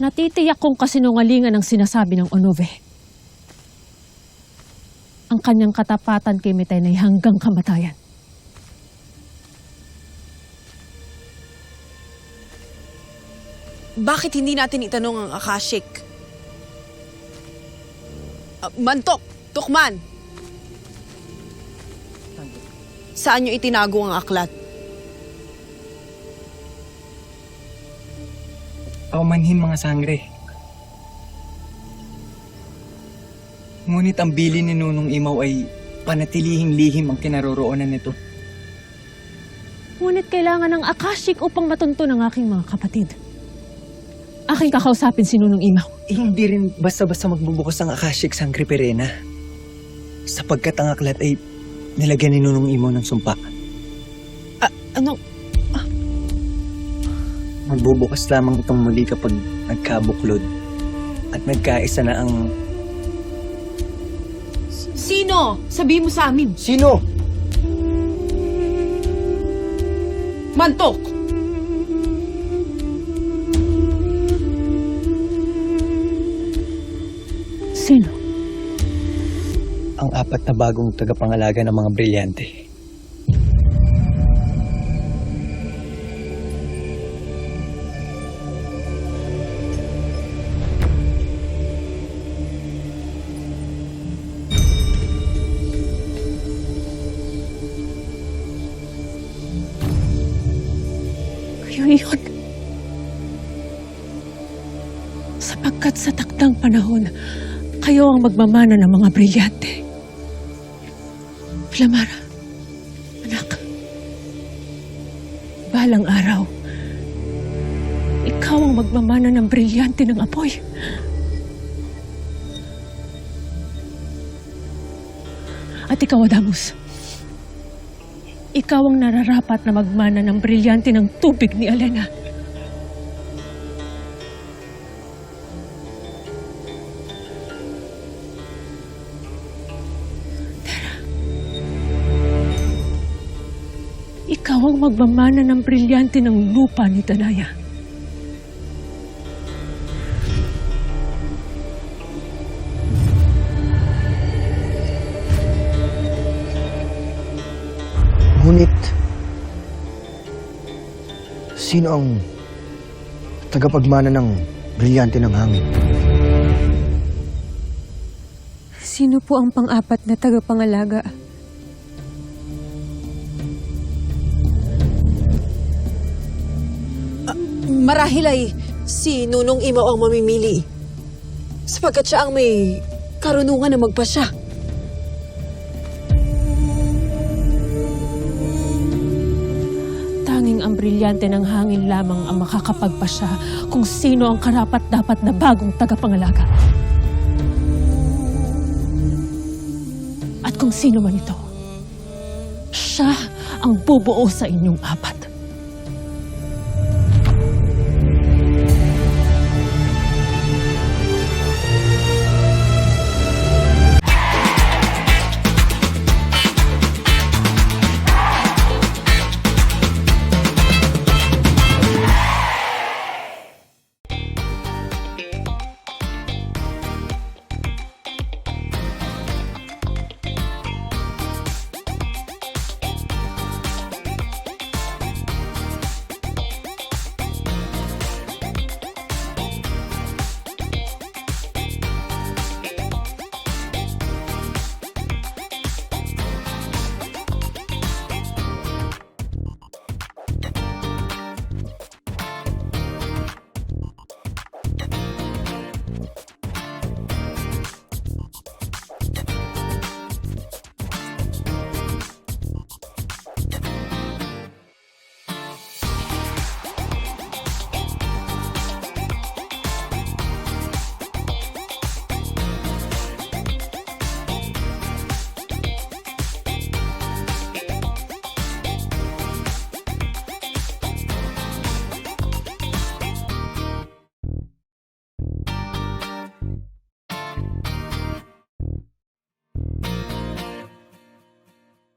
Natitiyak kong kasinungalingan ang sinasabi ng Onove. Ang kanyang katapatan kay Mitenay hanggang kamatayan. Bakit hindi natin itanong ang Akashik? Ah, mantok! Tukman! Saan nyo itinago ang aklat? Paumanhin mga sangre. Ngunit ang bili ni Nunong Imaw ay panatilihing lihim ang kinaroroonan nito. Ngunit kailangan ng Akashik upang matunto ng aking mga kapatid. Aking kakausapin si Nunong Imaw. Eh, hindi rin basta-basta magbubukas ang Akashic Sangre Perena. Sapagkat ang aklat ay nilagyan ni Nunong Imaw ng sumpa. Ano? Magbubukas lamang itong muli kapag nagkabuklod at nagkaisa na ang... Sino? Sabi mo sa amin. Sino? Mantok! Sino? Ang apat na bagong tagapangalaga ng mga brilyante. Kayo iyon. Sapagkat sa takdang panahon, kayo ang magmamana ng mga brilyante. Flamara, anak, balang araw, ikaw ang magmamana ng brilyante ng apoy. At ikaw, Adamus, ikaw ang nararapat na magmana ng brilyante ng tubig ni Alena. Tara. Ikaw ang magmamana ng brilyante ng lupa ni Danaya. Ngunit, sino ang tagapagmana ng brilyante ng hangin? Sino po ang pang-apat na tagapangalaga? Marahil ay si Nunong Imaw ang mamimili. Sapagkat siya ang may karunungan na magpasya. Ang brilyante ng hangin lamang ang makakapagpasya kung sino ang karapat-dapat na bagong tagapangalaga. At kung sino man ito, siya ang bubuo sa inyong apat.